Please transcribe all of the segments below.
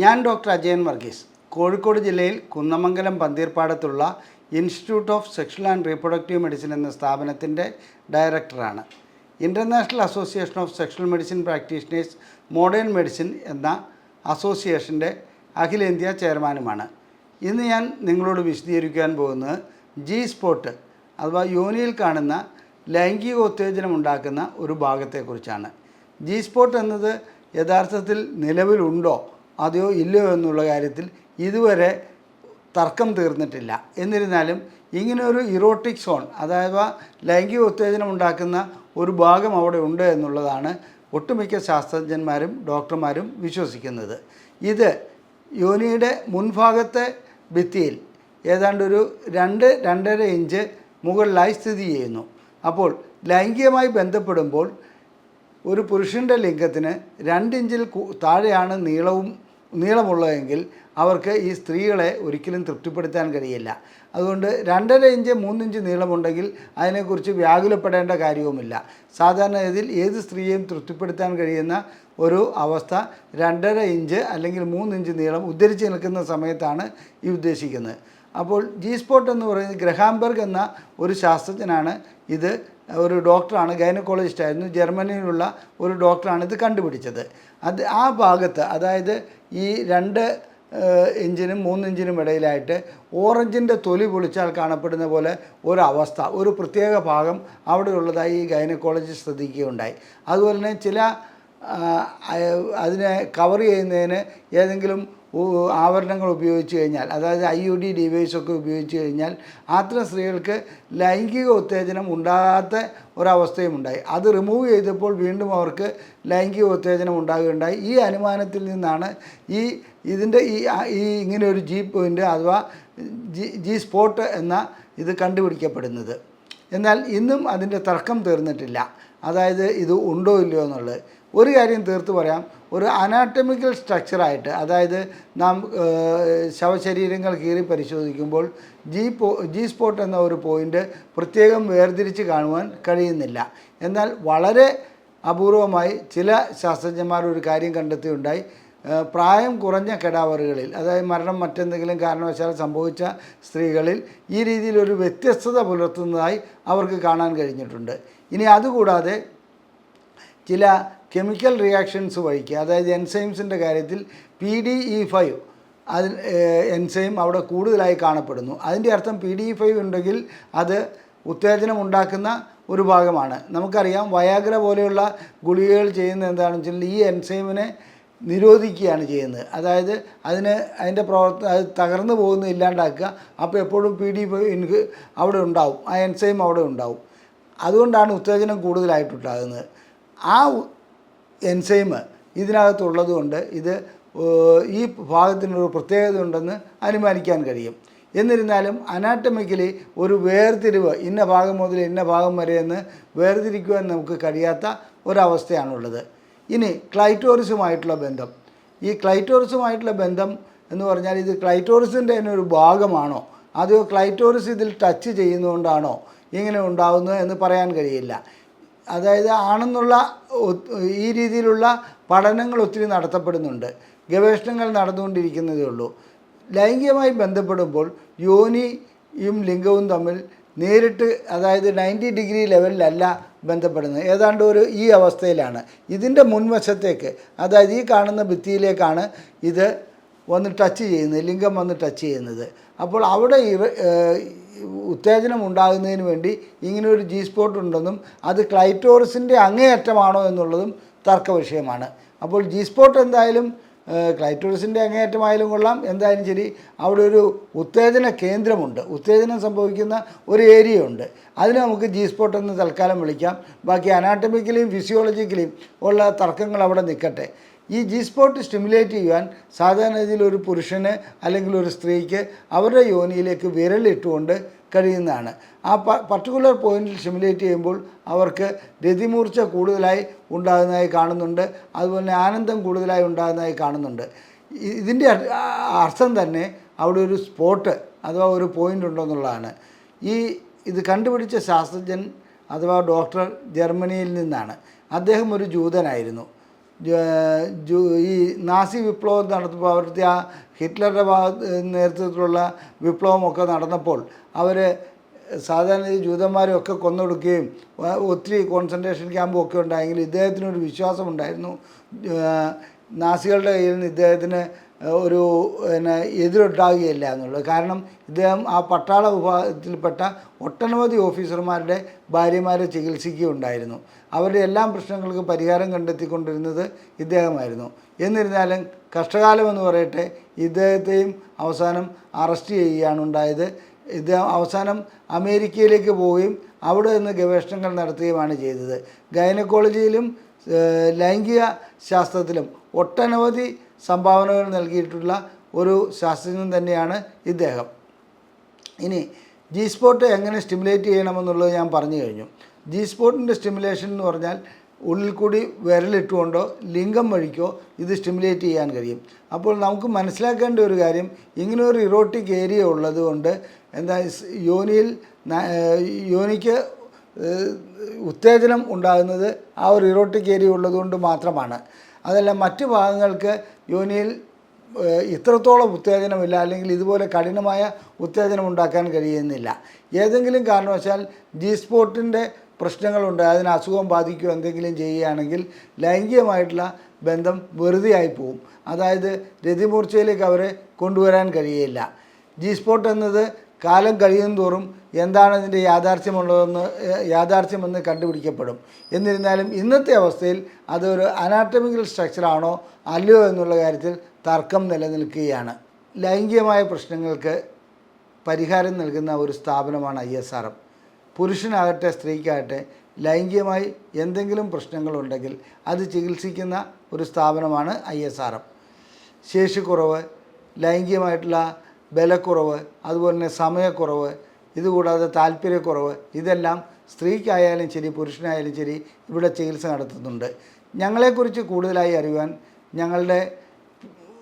ഞാൻ ഡോക്ടർ അജയൻ വർഗീസ്. കോഴിക്കോട് ജില്ലയിൽ Kunnamangalam പന്തീർപ്പാടത്തുള്ള institute of sexual and reproductive medicine എന്ന സ്ഥാപനത്തിന്റെ ഡയറക്ടറാണ്. International association of sexual medicine practitioners modern medicine എന്ന അസോസിയേഷന്റെ അഖിലേന്ത്യാ ചെയർമാനുമാണ്. ഇന്ന് ഞാൻ നിങ്ങളോട് വിശദീകരിക്കാൻ പോകുന്നത് ജി സ്പോട്ട് അഥവാ യോനിയിൽ കാണുന്ന ലൈംഗിക ഉത്തേജനം ഉണ്ടാക്കുന്ന ഒരു ഭാഗത്തെക്കുറിച്ചാണ്. ജി സ്പോട്ട് എന്നത് യഥാർത്ഥത്തിൽ നിലവിലുണ്ടോ അതെയോ ഇല്ലയോ എന്നുള്ള കാര്യത്തിൽ ഇതുവരെ തർക്കം തീർന്നിട്ടില്ല. എന്നിരുന്നാലും ഇങ്ങനെ ഒരു ഇറോട്ടിക് സോൺ അതായത് ലൈംഗിക ഉത്തേജനം ഉണ്ടാക്കുന്ന ഒരു ഭാഗം അവിടെ ഉണ്ട് എന്നുള്ളതാണ് ഒട്ടുമിക്ക ശാസ്ത്രജ്ഞന്മാരും ഡോക്ടർമാരും വിശ്വസിക്കുന്നത്. ഇത് യോനിയുടെ മുൻഭാഗത്തെ ഭിത്തിയിൽ ഏതാണ്ട് ഒരു രണ്ട് രണ്ടര ഇഞ്ച് മുകളിലായി സ്ഥിതി ചെയ്യുന്നു. അപ്പോൾ ലൈംഗികമായി ബന്ധപ്പെടുമ്പോൾ ഒരു പുരുഷന്റെ ലിംഗത്തിന് രണ്ടിഞ്ചിൽ താഴെയാണ് നീളവും നീളമുള്ളതെങ്കിൽ അവർക്ക് ഈ സ്ത്രീകളെ ഒരിക്കലും തൃപ്തിപ്പെടുത്താൻ കഴിയില്ല. അതുകൊണ്ട് രണ്ടര ഇഞ്ച് മൂന്നിഞ്ച് നീളമുണ്ടെങ്കിൽ അതിനെക്കുറിച്ച് വ്യാകുലപ്പെടേണ്ട കാര്യവുമില്ല. സാധാരണ ഇതിൽ ഏത് സ്ത്രീയെയും തൃപ്തിപ്പെടുത്താൻ കഴിയുന്ന ഒരു അവസ്ഥ രണ്ടര ഇഞ്ച് അല്ലെങ്കിൽ മൂന്നിഞ്ച് നീളം ഉദ്ധരിച്ച് നിൽക്കുന്ന സമയത്താണ് ഈ ഉദ്ദേശിക്കുന്നത്. അപ്പോൾ ജി സ്പോട്ട് എന്ന് പറയുന്നത് ഗ്രഹാംബർഗ് എന്ന ഒരു ശാസ്ത്രജ്ഞനാണ് ഇത് ഒരു ഡോക്ടറാണ് ഗൈനക്കോളജിസ്റ്റ് ആയിരുന്നു ജർമ്മനിയിലുള്ള ഒരു ഡോക്ടറാണ് ഇത് കണ്ടുപിടിച്ചത്. അത് ആ ഭാഗത്ത് അതായത് ഈ രണ്ട് എഞ്ചിനും മൂന്ന് എഞ്ചിനും ഇടയിലായിട്ട് ഓറഞ്ചിന്റെ തൊലി പൊളിച്ചാൽ കാണപ്പെടുന്ന പോലെ ഒരവസ്ഥ ഒരു പ്രത്യേക ഭാഗം അവിടെയുള്ളതായി ഈ ഗൈനക്കോളജി ശ്രദ്ധിക്കുകയുണ്ടായി. അതുപോലെ തന്നെ ചില അതിനെ കവർ ചെയ്യുന്നതിന് ഏതെങ്കിലും ആവരണങ്ങൾ ഉപയോഗിച്ച് കഴിഞ്ഞാൽ അതായത് ഐ യു ഡി ഡിവൈസൊക്കെ ഉപയോഗിച്ച് കഴിഞ്ഞാൽ അത്തരം സ്ത്രീകൾക്ക് ലൈംഗിക ഉത്തേജനം ഉണ്ടാകാത്ത ഒരവസ്ഥയും ഉണ്ടായി. അത് റിമൂവ് ചെയ്തപ്പോൾ വീണ്ടും അവർക്ക് ലൈംഗിക ഉത്തേജനം ഉണ്ടാകുകയുണ്ടായി. ഈ അനുമാനത്തിൽ നിന്നാണ് ഈ ഇതിന്റെ ഈ ഈ ഇങ്ങനെ ഒരു ജി പോയിന്റ് അഥവാ ജി ജി സ്പോട്ട് എന്ന ഇത് കണ്ടുപിടിക്കപ്പെടുന്നത്. എന്നാൽ ഇന്നും അതിന്റെ തർക്കം തീർന്നിട്ടില്ല. അതായത് ഇത് ഉണ്ടോ ഇല്ലയോ എന്നുള്ളത്. ഒരു കാര്യം തീർത്ത് പറയാം. ഒരു അനാട്ടമിക്കൽ സ്ട്രക്ചറായിട്ട് അതായത് നാം ശവശരീരങ്ങൾ കീറി പരിശോധിക്കുമ്പോൾ ജി പോ ജി സ്പോട്ട് എന്ന ഒരു പോയിന്റ് പ്രത്യേകം വേർതിരിച്ച് കാണുവാൻ കഴിയുന്നില്ല. എന്നാൽ വളരെ അപൂർവമായി ചില ശാസ്ത്രജ്ഞന്മാർ ഒരു കാര്യം കണ്ടെത്തിയുണ്ടായി. പ്രായം കുറഞ്ഞ കെടാവറുകളിൽ അതായത് മരണം മറ്റെന്തെങ്കിലും കാരണവശാൽ സംഭവിച്ച സ്ത്രീകളിൽ ഈ രീതിയിൽ ഒരു വ്യത്യസ്തത പുലർത്തുന്നതായി അവർക്ക് കാണാൻ കഴിഞ്ഞിട്ടുണ്ട്. ഇനി അതുകൂടാതെ ചില കെമിക്കൽ റിയാക്ഷൻസ് വഹിക്കുക. അതായത് എൻസൈംസിന്റെ കാര്യത്തിൽ പി ഡി ഇ ഫൈവ് അതിൽ എൻസൈം അവിടെ കൂടുതലായി കാണപ്പെടുന്നു. അതിന്റെ അർത്ഥം പി ഡി ഇ ഫൈവ് ഉണ്ടെങ്കിൽ അത് ഉത്തേജനം ഉണ്ടാക്കുന്ന ഒരു ഭാഗമാണ്. നമുക്കറിയാം വയാഗ്ര പോലെയുള്ള ഗുളികകൾ ചെയ്യുന്ന എന്താണെന്ന് വെച്ചാൽ ഈ എൻസൈമിനെ നിരോധിക്കുകയാണ് ചെയ്യുന്നത്. അതായത് അതിന് അതിന്റെ പ്രവർത്ത അത് തകർന്നു പോകുന്നത് ഇല്ലാണ്ടാക്കുക. അപ്പോൾ എപ്പോഴും പി ഡി എനിക്ക് അവിടെ ഉണ്ടാവും. ആ എൻസൈം അവിടെ ഉണ്ടാവും. അതുകൊണ്ടാണ് ഉത്തേജനം കൂടുതലായിട്ടുണ്ടാകുന്നത്. ആ ഉ- എൻസൈം ഇതിനകത്തുള്ളത് കൊണ്ട് ഇത് ഈ ഭാഗത്തിനൊരു പ്രത്യേകത ഉണ്ടെന്ന് അനുമാനിക്കാൻ കഴിയും. എന്നിരുന്നാലും അനാറ്റമിക്കലി ഒരു വേർതിരിവ് ഇന്ന ഭാഗം മുതൽ ഇന്ന ഭാഗം വരെ എന്ന് വേർതിരിക്കുവാൻ നമുക്ക് കഴിയാത്ത ഒരവസ്ഥയാണുള്ളത്. ഇനി ക്ലൈറ്റോറിസുമായിട്ടുള്ള ബന്ധം. ഈ ക്ലൈറ്റോറിസുമായിട്ടുള്ള ബന്ധം എന്ന് പറഞ്ഞാൽ ഇത് ക്ലൈറ്റോറിസിന്റെ തന്നെ ഒരു ഭാഗമാണോ? അതോ ക്ലൈറ്റോറിസ് ഇതിൽ ടച്ച് ചെയ്യുന്നതുകൊണ്ടാണോ ഇങ്ങനെ ഉണ്ടാകുന്നത് എന്ന് പറയാൻ കഴിയില്ല. അതായത് ആണെന്നുള്ള ഈ രീതിയിലുള്ള പഠനങ്ങൾ ഒത്തിരി നടത്തപ്പെടുന്നുണ്ട്. ഗവേഷണങ്ങൾ നടന്നുകൊണ്ടിരിക്കുന്നതേ ഉള്ളൂ. ലൈംഗികമായി ബന്ധപ്പെടുമ്പോൾ യോനിയും ലിംഗവും തമ്മിൽ നേരിട്ട് അതായത് നയന്റി ഡിഗ്രി ലെവലിലല്ല ബന്ധപ്പെടുന്നത്. ഏതാണ്ട് ഒരു ഈ അവസ്ഥയിലാണ്. ഇതിന്റെ മുൻവശത്തേക്ക് അതായത് ഈ കാണുന്ന ഭിത്തിയിലേക്കാണ് ഇത് വന്ന് ടച്ച് ചെയ്യുന്നത് ലിംഗം വന്ന് ടച്ച് ചെയ്യുന്നത്. അപ്പോൾ അവിടെ ഉത്തേജനം ഉണ്ടാകുന്നതിന് വേണ്ടി ഇങ്ങനെ ഒരു ജി സ്പോട്ട് ഉണ്ടെന്നും അത് ക്ലൈറ്റോറിസിന്റെ അങ്ങേയറ്റമാണോ എന്നുള്ളതും തർക്ക വിഷയമാണ്. അപ്പോൾ ജി സ്പോട്ട് എന്തായാലും ക്ലൈറ്റോറസിന്റെ അങ്ങേയറ്റമായാലും കൊള്ളാം. എന്തായാലും ശരി അവിടെ ഒരു ഉത്തേജന കേന്ദ്രമുണ്ട്. ഉത്തേജനം സംഭവിക്കുന്ന ഒരു ഏരിയ ഉണ്ട്. അതിന് നമുക്ക് ജി സ്പോട്ട് എന്ന് തൽക്കാലം വിളിക്കാം. ബാക്കി അനാട്ടമിക്കലിയും ഫിസിയോളജിക്കലിയും ഉള്ള തർക്കങ്ങൾ അവിടെ നിൽക്കട്ടെ. ഈ ജി സ്പോട്ട് സ്റ്റിമുലേറ്റ് ചെയ്യാൻ സാധാരണ രീതിയിൽ ഒരു പുരുഷന് അല്ലെങ്കിൽ ഒരു സ്ത്രീക്ക് അവരുടെ യോനിയിലേക്ക് വിരലിട്ടുകൊണ്ട് കഴിയുന്നതാണ്. ആ പർട്ടിക്കുലർ പോയിന്റിൽ സ്റ്റിമുലേറ്റ് ചെയ്യുമ്പോൾ അവർക്ക് രതിമൂർച്ച കൂടുതലായി ഉണ്ടാകുന്നതായി കാണുന്നുണ്ട്. അതുപോലെ ആനന്ദം കൂടുതലായി ഉണ്ടാകുന്നതായി കാണുന്നുണ്ട്. ഇതിന്റെ അർത്ഥം തന്നെ അവിടെ ഒരു സ്പോട്ട് അഥവാ ഒരു പോയിന്റ് ഉണ്ടെന്നുള്ളതാണ് ഈ ഇത് കണ്ടുപിടിച്ച ശാസ്ത്രജ്ഞൻ അഥവാ ഡോക്ടർ ജർമ്മനിയിൽ നിന്നാണ്. അദ്ദേഹം ഒരു ജൂതനായിരുന്നു. ഈ നാസി വിപ്ലവം നടത്തുമ്പോൾ അവരുടെ ആ ഹിറ്റ്ലറുടെ നേതൃത്വത്തിലുള്ള വിപ്ലവമൊക്കെ നടന്നപ്പോൾ അവർ സാധാരണ ഈ ജൂതന്മാരെയൊക്കെ കൊന്നൊടുക്കുകയും ഒത്തിരി കോൺസെൻട്രേഷൻ ക്യാമ്പും ഒക്കെ ഉണ്ടായെങ്കിലും ഇദ്ദേഹത്തിനൊരു വിശ്വാസമുണ്ടായിരുന്നു. നാസികളുടെ കയ്യിൽ നിന്ന് ഇദ്ദേഹത്തിന് ഒരു പിന്നെ എതിരുണ്ടാകുകയില്ല എന്നുള്ളത്. കാരണം ഇദ്ദേഹം ആ പട്ടാള വിഭാഗത്തിൽപ്പെട്ട ഒട്ടനവധി ഓഫീസർമാരുടെ ഭാര്യമാരെ ചികിത്സിക്കുകയുണ്ടായിരുന്നു. അവരുടെ എല്ലാ പ്രശ്നങ്ങൾക്കും പരിഹാരം കണ്ടെത്തിക്കൊണ്ടിരുന്നത് ഇദ്ദേഹമായിരുന്നു. എന്നിരുന്നാലും കഷ്ടകാലം എന്ന് പറയട്ടെ ഇദ്ദേഹത്തെയും അവസാനം അറസ്റ്റ് ചെയ്യുകയാണ് ഉണ്ടായത്. ഇദ്ദേഹം അവസാനം അമേരിക്കയിലേക്ക് പോവുകയും അവിടെ നിന്ന് ഗവേഷണങ്ങൾ നടത്തുകയുമാണ് ചെയ്തത്. ഗൈനക്കോളജിയിലും ലൈംഗിക ശാസ്ത്രത്തിലും ഒട്ടനവധി സംഭാവനകൾ നൽകിയിട്ടുള്ള ഒരു ശാസ്ത്രജ്ഞൻ തന്നെയാണ് ഇദ്ദേഹം. ഇനി ജി സ്പോട്ട് എങ്ങനെ സ്റ്റിമുലേറ്റ് ചെയ്യണമെന്നുള്ളത് ഞാൻ പറഞ്ഞു കഴിഞ്ഞു. ജി സ്പോട്ടിന്റെ സ്റ്റിമുലേഷൻ എന്ന് പറഞ്ഞാൽ ഉള്ളിൽ കൂടി വിരലിട്ടുകൊണ്ടോ ലിംഗം വഴിക്കോ ഇത് സ്റ്റിമുലേറ്റ് ചെയ്യാൻ കഴിയും. അപ്പോൾ നമുക്ക് മനസ്സിലാക്കേണ്ട ഒരു കാര്യം ഇങ്ങനെ ഒരു ഇറോട്ടിക് ഏരിയ ഉള്ളത് കൊണ്ട് എന്താ യോനിയിൽ യോനിക്ക് ഉത്തേജനം ഉണ്ടാകുന്നത് ആ ഒരു ഇറോട്ടിക് ഏരിയ ഉള്ളതുകൊണ്ട് മാത്രമാണ്. അതല്ല മറ്റു ഭാഗങ്ങൾക്ക് യോനിയിൽ ഇത്രത്തോളം ഉത്തേജനമില്ല അല്ലെങ്കിൽ ഇതുപോലെ കഠിനമായ ഉത്തേജനം ഉണ്ടാക്കാൻ കഴിയുന്നില്ല. ഏതെങ്കിലും കാരണവശാൽ ജി സ്പോട്ടിന്റെ പ്രശ്നങ്ങളുണ്ട് അതിന് അസുഖം ബാധിക്കുകയോ എന്തെങ്കിലും ചെയ്യുകയാണെങ്കിൽ ലൈംഗികമായിട്ടുള്ള ബന്ധം വെറുതെ ആയി പോകും അതായത് രതിമൂർച്ചയിലേക്ക് അവരെ കൊണ്ടുവരാൻ കഴിയില്ല. ജി സ്പോട്ട് എന്നത് കാലം കഴിയും തോറും എന്താണ് ഇതിന്റെ യാഥാർത്ഥ്യമുള്ളതെന്ന് യാഥാർത്ഥ്യമെന്ന് കണ്ടുപിടിക്കപ്പെടും. എന്നിരുന്നാലും ഇന്നത്തെ അവസ്ഥയിൽ അതൊരു അനാട്ടമിക്കൽ സ്ട്രക്ചറാണോ അല്ലയോ എന്നുള്ള കാര്യത്തിൽ തർക്കം നിലനിൽക്കുകയാണ്. ലൈംഗികമായ പ്രശ്നങ്ങൾക്ക് പരിഹാരം നൽകുന്ന ഒരു സ്ഥാപനമാണ് ഐ എസ് ആർ എം. പുരുഷനാകട്ടെ സ്ത്രീക്കാകട്ടെ ലൈംഗികമായി എന്തെങ്കിലും പ്രശ്നങ്ങളുണ്ടെങ്കിൽ അത് ചികിത്സിക്കുന്ന ഒരു സ്ഥാപനമാണ് ഐ എസ് ആർ എം. ശേഷിക്കുറവ് ലൈംഗികമായിട്ടുള്ള ബലക്കുറവ് അതുപോലെ തന്നെ സമയക്കുറവ് ഇതുകൂടാതെ താല്പര്യക്കുറവ് ഇതെല്ലാം സ്ത്രീക്കായാലും ശരി പുരുഷനായാലും ശരി ഇവിടെ ചികിത്സ നടത്തുന്നുണ്ട്. ഞങ്ങളെക്കുറിച്ച് കൂടുതലായി അറിയുവാൻ ഞങ്ങളുടെ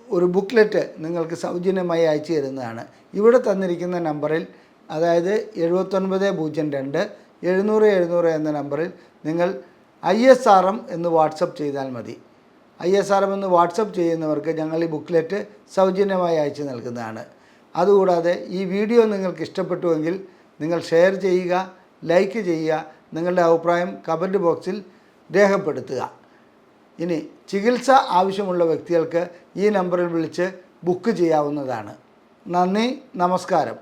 ഒരു ബുക്ക്ലെറ്റ് നിങ്ങൾക്ക് സൗജന്യമായി അയച്ചു തരുന്നതാണ്. ഇവിടെ തന്നിരിക്കുന്ന നമ്പറിൽ അതായത് എഴുപത്തൊൻപത് പൂജ്യം രണ്ട് എഴുന്നൂറ് എഴുന്നൂറ് എന്ന നമ്പറിൽ നിങ്ങൾ ഐ എസ് ആർ എം എന്ന് വാട്സപ്പ് ചെയ്താൽ മതി. ഐ എസ് ആർ എം എന്ന് വാട്സപ്പ് ചെയ്യുന്നവർക്ക് ഞങ്ങൾ ഈ ബുക്ക്ലെറ്റ് സൗജന്യമായി അയച്ചു നൽകുന്നതാണ്. അതുകൂടാതെ ഈ വീഡിയോ നിങ്ങൾക്ക് ഇഷ്ടപ്പെട്ടുവെങ്കിൽ നിങ്ങൾ ഷെയർ ചെയ്യുക ലൈക്ക് ചെയ്യുക നിങ്ങളുടെ അഭിപ്രായം കമന്റ് ബോക്സിൽ രേഖപ്പെടുത്തുക. ഇനി ചികിത്സ ആവശ്യമുള്ള വ്യക്തികൾക്ക് ഈ നമ്പറിൽ വിളിച്ച് ബുക്ക് ചെയ്യാവുന്നതാണ്. നന്ദി നമസ്കാരം.